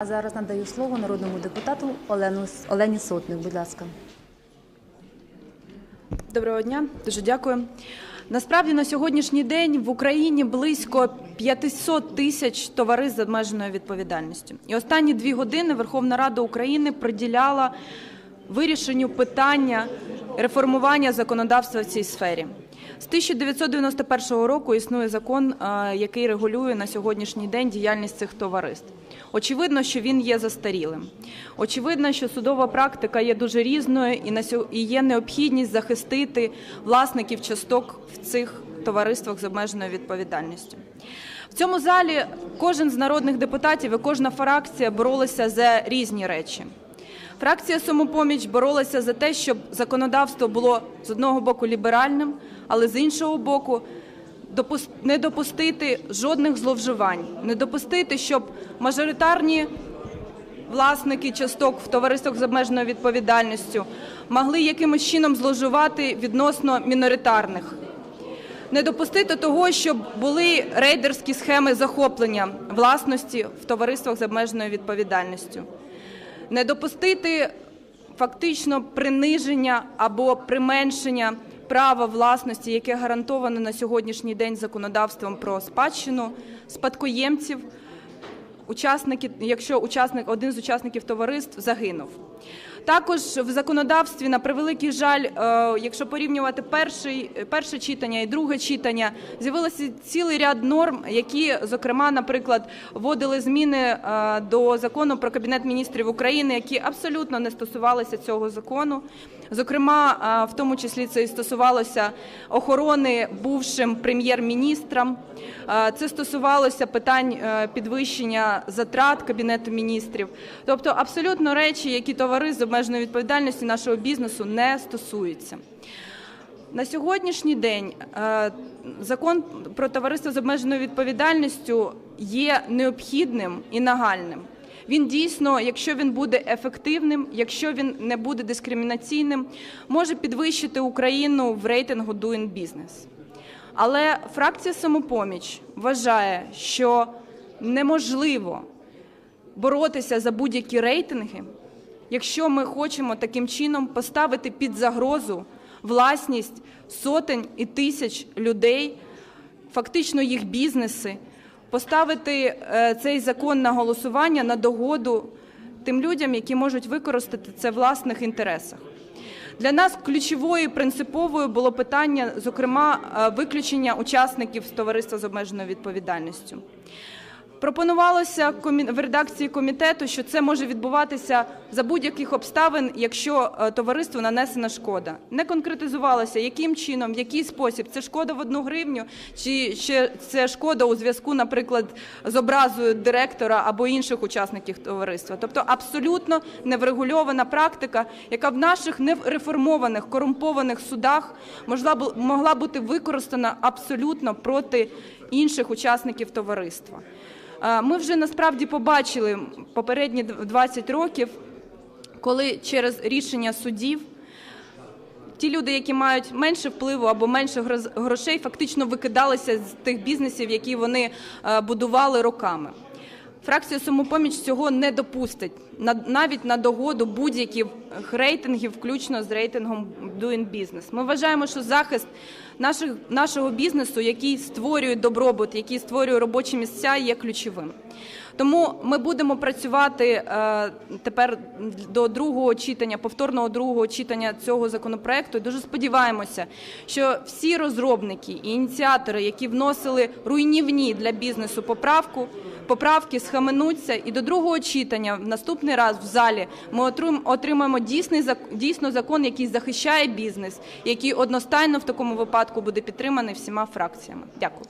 А зараз надаю слово народному депутату Олену Олені Сотник. Будь ласка. Доброго дня, дуже дякую. Насправді на сьогоднішній день в Україні близько 500 тисяч товариств з обмеженою відповідальністю. І останні дві години Верховна Рада України приділяла вирішенню питання реформування законодавства в цій сфері. З 1991 року існує закон, який регулює на сьогоднішній день діяльність цих товариств. Очевидно, що він є застарілим. Очевидно, що судова практика є дуже різною і є необхідність захистити власників часток в цих товариствах з обмеженою відповідальністю. В цьому залі кожен з народних депутатів і кожна фракція боролися за різні речі. Фракція Самопоміч боролася за те, щоб законодавство було з одного боку ліберальним, але з іншого боку не допустити жодних зловживань, не допустити, щоб мажоритарні власники часток в товариствах з обмеженою відповідальністю могли якимось чином зловживати відносно міноритарних. Не допустити того, щоб були рейдерські схеми захоплення власності в товариствах з обмеженою відповідальністю не допустити фактично приниження або применшення права власності, яке гарантовано на сьогоднішній день законодавством про спадщину спадкоємців, учасники, якщо учасник один з учасників товариств загинув. Також в законодавстві, на превеликий жаль, е, якщо порівнювати перший, перше читання і друге читання, з'явилося цілий ряд норм, які, зокрема, наприклад, вводили зміни е, до закону про кабінет міністрів України, які абсолютно не стосувалися цього закону. Зокрема, е, в тому числі це і стосувалося охорони бувшим прем'єр-міністрам. Це стосувалося питань е, затрат кабінету міністрів, тобто абсолютно речі, які товари з обмеженою відповідальністю нашого бізнесу не стосуються. На сьогоднішній день е, закон про товариство з обмеженою відповідальністю є необхідним і нагальним. Він дійсно, якщо він буде ефективним, якщо він не буде дискримінаційним, може підвищити Україну в рейтингу Doing Business. Але фракція Самопоміч вважає, що неможливо боротися за будь-які рейтинги, якщо ми хочемо таким чином поставити під загрозу власність сотень і тисяч людей, фактично їх бізнеси, поставити е, цей закон на голосування на догоду тим людям, які можуть використати це в власних інтересах. Для нас ключовою і принциповою було питання, зокрема, е, виключення учасників з товариства з обмеженою відповідальністю. Пропонувалося в редакції комітету, що це може відбуватися за будь-яких обставин, якщо е, товариству нанесена шкода. Не конкретизувалося, яким чином, в який спосіб це шкода в одну гривню, чи ще це шкода у зв'язку, наприклад, з образою директора або інших учасників товариства. Тобто абсолютно неврегульована практика, яка в наших нереформованих корумпованих судах могла бути використана абсолютно проти інших учасників товариства. Е, Ми вже насправді побачили попередні 20 років, коли через рішення судів ті люди, які мають менше впливу або менше грошей, фактично викидалися з тих бізнесів, які вони е, будували роками. Фракція Самопоміч цього не допустить навіть на догоду будь-яких рейтингів, включно з рейтингом Doing Business. Ми вважаємо, що захист наших, нашого бізнесу, який створює добробут, який створює робочі місця, є ключовим. Тому ми будемо працювати е, тепер до другого читання, повторного другого читання цього законопроекту. Дуже сподіваємося, що всі розробники і ініціатори, які вносили руйнівні для бізнесу поправку, поправки схаменуться, і до другого читання в наступний раз в залі ми отрим- отримаємо дійсний дійсно закон, який захищає бізнес, який одностайно в такому випадку буде підтриманий всіма фракціями. Дякую.